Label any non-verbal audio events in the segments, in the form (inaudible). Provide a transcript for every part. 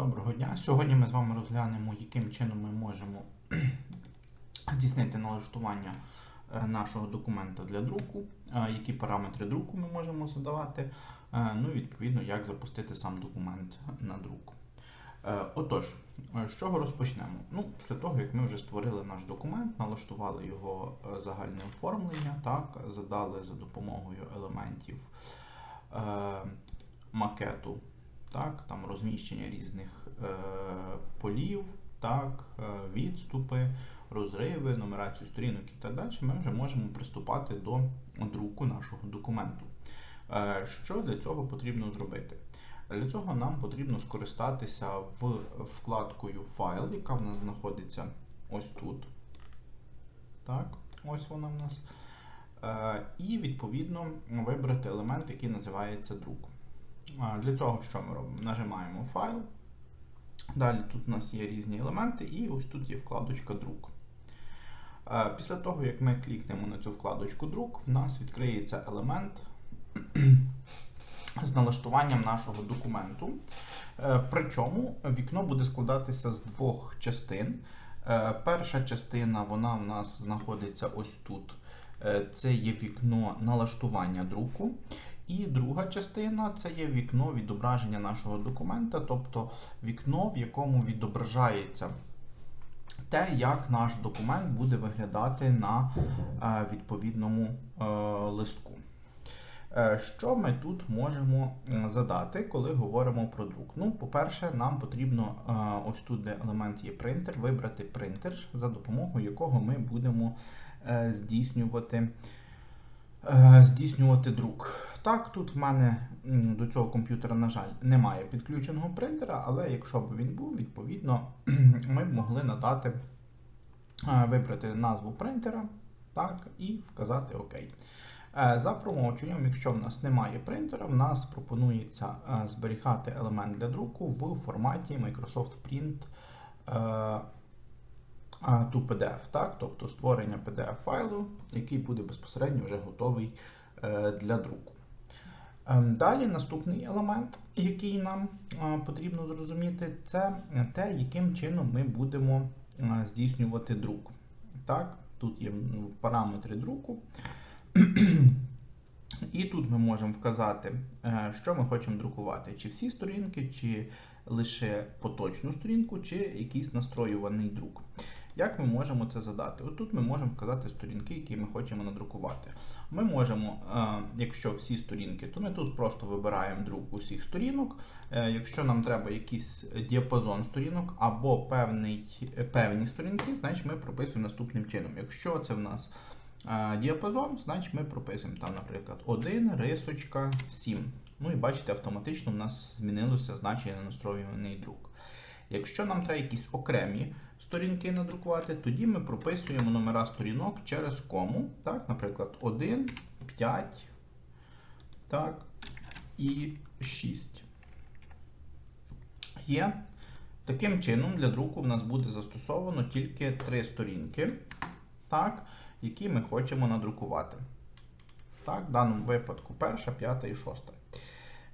Доброго дня. Сьогодні ми з вами розглянемо, яким чином ми можемо (clears throat) здійснити налаштування е, нашого документа для друку, е, які параметри друку ми можемо задавати, е, ну і відповідно, як запустити сам документ на друк. Отож, з чого розпочнемо? Ну, після того, як ми вже створили наш документ, налаштували його загальне оформлення, так, задали за допомогою елементів макету так, там розміщення різних е, полів, так, е, відступи, розриви, нумерацію сторінок і так далі, ми вже можемо приступати до друку нашого документу. Е, що для цього потрібно зробити? Для цього нам потрібно скористатися в вкладкою файл, яка в нас знаходиться ось тут. Так, ось вона в нас. Е, і відповідно вибрати елемент, який називається друк. Для цього що ми робимо? Нажимаємо файл. Далі тут у нас є різні елементи, і ось тут є вкладочка друк. А, Після того, як ми клікнемо на цю вкладочку друк, в нас відкриється елемент з налаштуванням нашого документу. Е, Причому вікно буде складатися з двох частин. Е, Перша частина вона в нас знаходиться ось тут. Е, Це є вікно налаштування друку. І друга частина це є вікно відображення нашого документа, тобто вікно, в якому відображається те, як наш документ буде виглядати на е, відповідному е, листку. Е, Що ми тут можемо задати, коли говоримо про друк? Ну, по-перше, нам потрібно ось тут, де елемент є принтер, вибрати принтер, за допомогою якого ми будемо здійснювати, здійснювати друк. Так, тут в мене до цього комп'ютера, на жаль, немає підключеного принтера, але якщо б він був, відповідно, (clears throat) ми б могли надати, е, вибрати назву принтера так, і вказати ОК. Е, За промовченням, якщо в нас немає принтера, в нас пропонується е, зберігати елемент для друку в форматі Microsoft Print е, е, to PDF, так? тобто створення PDF-файлу, який буде безпосередньо вже готовий е, для друку. Ем, Далі наступний елемент, який нам потрібно зрозуміти, це те, яким чином ми будемо здійснювати друк. Так, тут є параметри друку. (clears throat) І тут ми можемо вказати, е, що ми хочемо друкувати: чи всі сторінки, чи лише поточну сторінку, чи якийсь настроюваний друк. Як ми можемо це задати? Отут ми можемо вказати сторінки, які ми хочемо надрукувати. Ми можемо, е, якщо всі сторінки, то ми тут просто вибираємо друк усіх сторінок. Е, Якщо нам треба якийсь діапазон сторінок або певний, певні сторінки, значить ми прописуємо наступним чином. Якщо це в нас е, діапазон, значить ми прописуємо там, наприклад, 1 рисочка 7. Ну і бачите, автоматично в нас змінилося значення на настроюваний друк. Якщо нам треба якісь окремі сторінки надрукувати, тоді ми прописуємо номера сторінок через кому. Так, Наприклад, 1, 5 так, і 6. Є. Таким чином, для друку в нас буде застосовано тільки три сторінки, так, які ми хочемо надрукувати. Так, В даному випадку перша, п'ята і шоста.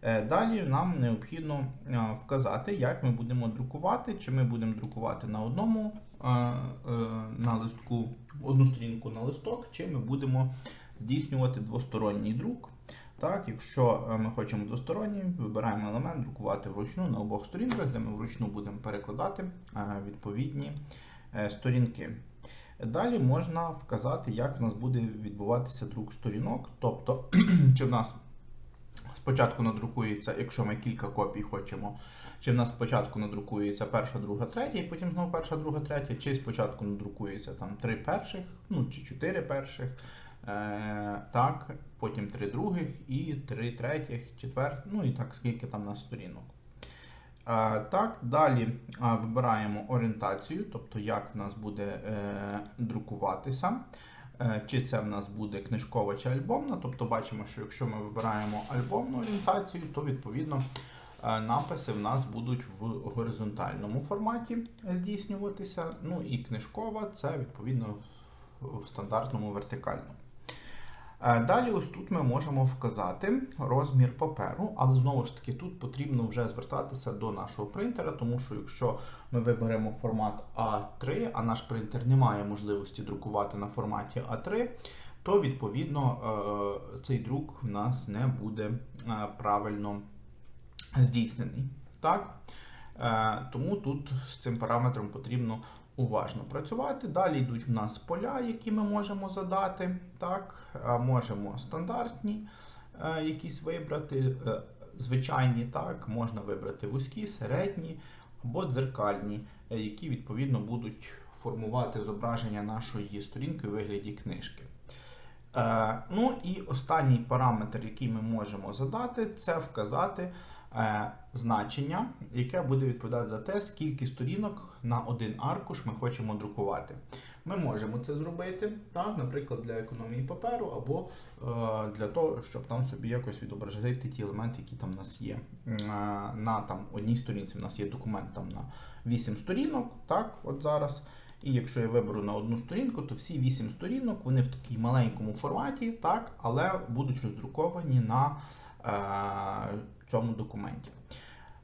Е, Далі нам необхідно е, вказати, як ми будемо друкувати, чи ми будемо друкувати на одному е, на листку, одну сторінку на листок, чи ми будемо здійснювати двосторонній друк. Так, Якщо ми хочемо двосторонній, вибираємо елемент друкувати вручну на обох сторінках, де ми вручну будемо перекладати відповідні сторінки. Далі можна вказати, як в нас буде відбуватися друк сторінок, тобто, (clears throat) чи в нас спочатку надрукується, якщо ми кілька копій хочемо, чи в нас спочатку надрукується перша, друга, третя, і потім знову перша, друга, третя, чи спочатку надрукується там три перших, ну чи чотири перших, е, так, потім три других і три третіх, четвертих, ну і так скільки там на сторінок. Е, Так, далі е, вибираємо орієнтацію, тобто як в нас буде е, друкуватися. Е, Чи це в нас буде книжкова чи альбомна. Тобто бачимо, що якщо ми вибираємо альбомну орієнтацію, то відповідно е, написи в нас будуть в горизонтальному форматі здійснюватися. Ну і книжкова це відповідно в в стандартному вертикальному. Е, Далі, ось тут ми можемо вказати розмір паперу, але знову ж таки тут потрібно вже звертатися до нашого принтера, тому що якщо ми виберемо формат А3, а наш принтер не має можливості друкувати на форматі А3, то відповідно е, цей друк в нас не буде е, правильно здійснений. Так? Тому тут з цим параметром потрібно уважно працювати. Далі йдуть в нас поля, які ми можемо задати. Так? Можемо стандартні е, якісь вибрати, е, звичайні, так? можна вибрати вузькі, середні або дзеркальні, е, які відповідно будуть формувати зображення нашої сторінки у вигляді книжки. Ну і останній параметр, який ми можемо задати, це вказати значення, яке буде відповідати за те, скільки сторінок на один аркуш ми хочемо друкувати. Ми можемо це зробити, так, наприклад, для економії паперу, або е, для того, щоб там собі якось відобразити ті елементи, які там в нас є. Е, на там, одній сторінці в нас є документ там, на 8 сторінок, так, от зараз. І якщо я виберу на одну сторінку, то всі 8 сторінок вони в такій маленькому форматі, так, але будуть роздруковані на е, цьому документі.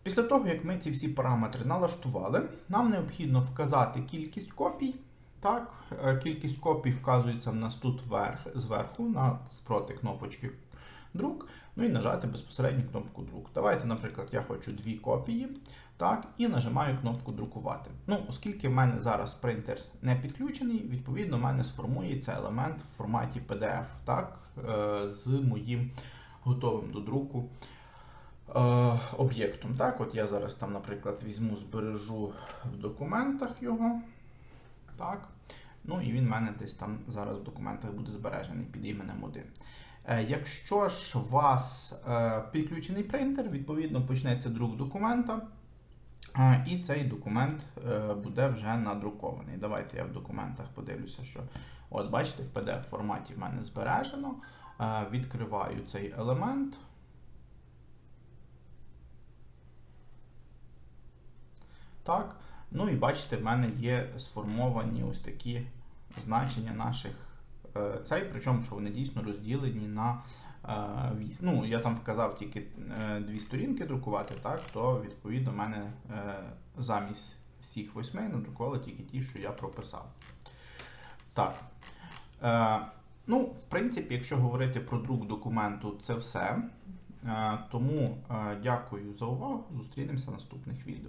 Після того, як ми ці всі параметри налаштували, нам необхідно вказати кількість копій. Так, е, кількість копій вказується в нас тут вверх, зверху проти кнопочки друк. Ну і нажати безпосередньо кнопку друк. Давайте, наприклад, я хочу дві копії. Так, і нажимаю кнопку друкувати. Ну, оскільки в мене зараз принтер не підключений, відповідно, в мене сформується елемент в форматі PDF, так, е, з моїм готовим до друку е, об'єктом. Так, от я зараз там, наприклад, візьму, збережу в документах його. Так. Ну і він в мене десь там зараз в документах буде збережений під іменем 1. Е, Якщо ж у вас е, підключений принтер, відповідно почнеться друк документа. І цей документ е, буде вже надрукований. Давайте я в документах подивлюся, що от бачите, в PDF форматі в мене збережено. Е, Відкриваю цей елемент. Так. Ну і бачите, в мене є сформовані ось такі значення наших е, цей, причому що вони дійсно розділені на Ну, я там вказав тільки е, дві сторінки друкувати, так, то відповідно мене е, замість всіх восьми надрукували тільки ті, що я прописав. Так. Е, ну, в принципі, якщо говорити про друк документу, це все. Тому дякую за увагу. Зустрінемося в наступних відео.